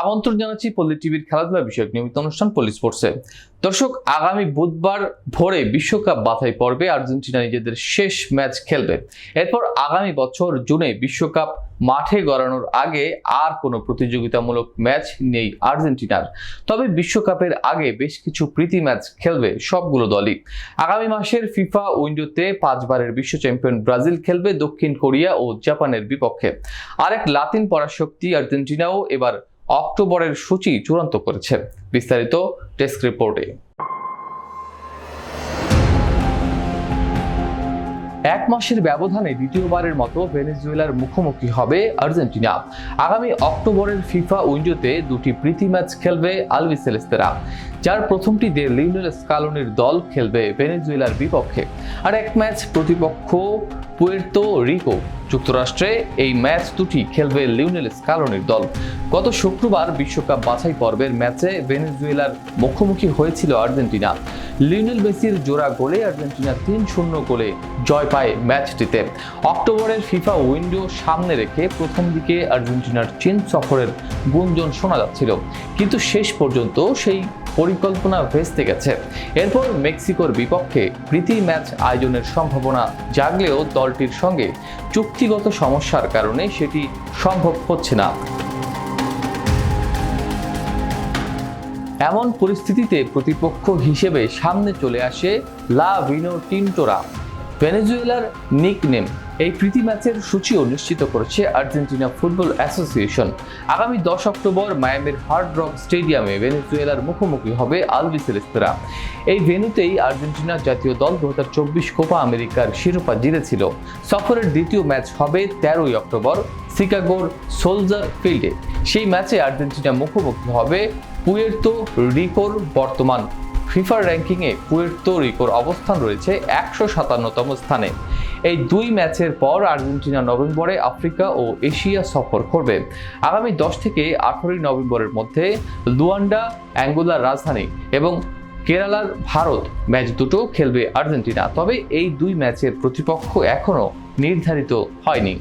আমন্ত্রণ জানাচ্ছি পল্লী টিভির খেলাধুলা বিষয়ক নিয়মিত অনুষ্ঠান পল্লী স্পোর্টসে। দর্শক, আগামী বুধবার ভোরে বিশ্বকাপ বাছাই পর্বে আর্জেন্টিনা নিজেদের শেষ ম্যাচ খেলবে। এরপর আগামী বছর জুনে বিশ্বকাপ মাঠে গড়ানোর আগে আর কোনো প্রতিযোগিতামূলক ম্যাচ নেই আর্জেন্টিনার। তবে বিশ্বকাপের আগে বেশ কিছু প্রীতি ম্যাচ খেলবে সবগুলো দলই। আগামী মাসের ফিফা উইন্ডোতে পাঁচবারের বিশ্ব চ্যাম্পিয়ন ব্রাজিল খেলবে দক্ষিণ কোরিয়া ও জাপানের বিপক্ষে। আরেক লাতিন পরাশক্তি আর্জেন্টিনাও এবার অক্টোবরের সূচি চূড়ান্ত করেছে। বিস্তারিত ডেস্ক রিপোর্টে। এক মাসের ব্যবধানে দ্বিতীয়বারের মতো ভেনেজুয়েলার মুখোমুখি হবে আর্জেন্টিনা। আগামী অক্টোবরের ফিফা উইন্ডোতে দুটি প্রীতি ম্যাচ খেলবে আলভি সেলেস্তেরা। যার প্রথমটি দিয়ে লিওনেল স্কালোনির দল খেলবে ভেনেজুয়েলার বিপক্ষে। আর এক ম্যাচ প্রতিপক্ষ পুয়ের্তো রিকো। যুক্তরাষ্ট্রে এই ম্যাচ দুটি খেলবে লিওনেল স্কালোনির দল। গত শুক্রবার বিশ্বকাপ বাছাই পর্বের ম্যাচে ভেনেজুয়েলার মুখোমুখি হয়েছিল আর্জেন্টিনা। লিওনেল মেসির জোড়া গোলে আর্জেন্টিনা তিন শূন্য গোলে জয় পায় ম্যাচটিতে। অক্টোবরের ফিফা উইন্ডো সামনে রেখে প্রথম দিকে আর্জেন্টিনার চীন সফরের গুঞ্জন শোনা যাচ্ছিল। কিন্তু শেষ পর্যন্ত সেই পরিকল্পনা ভেস্তে গেছে। এরপর মেক্সিকোর বিপক্ষে প্রীতি ম্যাচ আয়োজনের সম্ভাবনা জাগলেও দলটির সঙ্গে চুক্তিগত সমস্যার কারণে সেটি সম্ভব হচ্ছে না। এমন পরিস্থিতিতে প্রতিপক্ষ হিসেবে সামনে চলে আসে লা ভিনো টিন্টোরা। ভেনেজুয়েলার নিকনেম এই প্রীতি ম্যাচের সূচিও নিশ্চিত করেছে আর্জেন্টিনা ফুটবল অ্যাসোসিয়েশন। আগামী দশ অক্টোবর মায়ামির হার্ড রক স্টেডিয়ামে ভেনেজুয়েলার মুখোমুখি হবে আলবি সেলেস্তেরা এই ভেনুতেই আর্জেন্টিনা জাতীয় দল দু হাজার চব্বিশ কোপা আমেরিকার শিরোপা জিতেছিল। সফরের দ্বিতীয় ম্যাচ হবে তেরোই অক্টোবর শিকাগোর সোলজার ফিল্ডে। সেই ম্যাচে আর্জেন্টিনা মুখোমুখি হবে পুয়ের্তো রিকোর বর্তমান ফিফার র্যাঙ্কিংয়ে। পুয়ের্তো রিকোর অবস্থান রয়েছে একশো সাতান্নতম স্থানে। এই দুই ম্যাচের পর আর্জেন্টিনা নভেম্বরে আফ্রিকা ও এশিয়া সফর করবে। আগামী দশ থেকে আঠারোই নভেম্বরের মধ্যে লুয়ান্ডা, অ্যাঙ্গোলার রাজধানী এবং কেরালার ভারত ম্যাচ দুটো খেলবে আর্জেন্টিনা। তবে এই দুই ম্যাচের প্রতিপক্ষ এখনও নির্ধারিত হয়নি।